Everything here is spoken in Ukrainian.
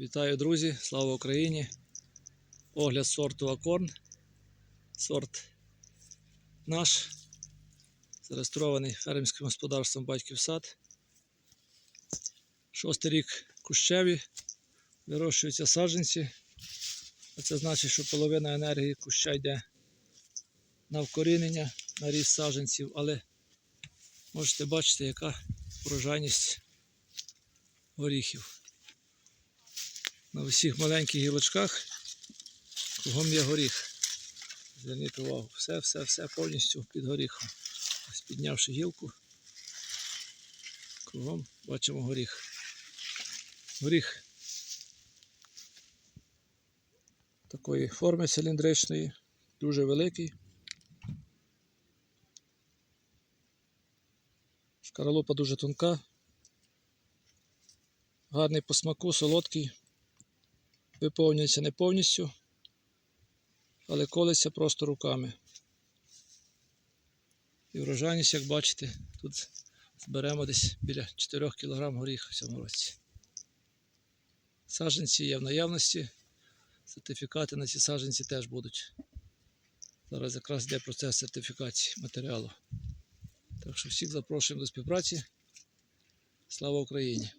Вітаю, друзі! Слава Україні! Огляд сорту Акорн. Сорт наш, зареєстрований фермерським господарством Батьків сад. Шостий рік кущеві, вирощуються саджанці. Це значить, що половина енергії куща йде на вкорінення, на ріст саджанців, але можете бачити, яка урожайність горіхів. На усіх маленьких гілочках кругом є горіх. Зверніть увагу, все, все, все повністю під горіхом. Ось піднявши гілку, кругом бачимо горіх. Горіх такої форми циліндричної, дуже великий. Шкаралупа дуже тонка, гарний по смаку, солодкий, виповнюється не повністю, але колиться просто руками. І врожайність, як бачите, тут зберемо десь біля 4 кг горіха в цьому році. Саджанці є в наявності, сертифікати на ці саджанці теж будуть. Зараз якраз йде процес сертифікації матеріалу. Так що всіх запрошуємо до співпраці. Слава Україні!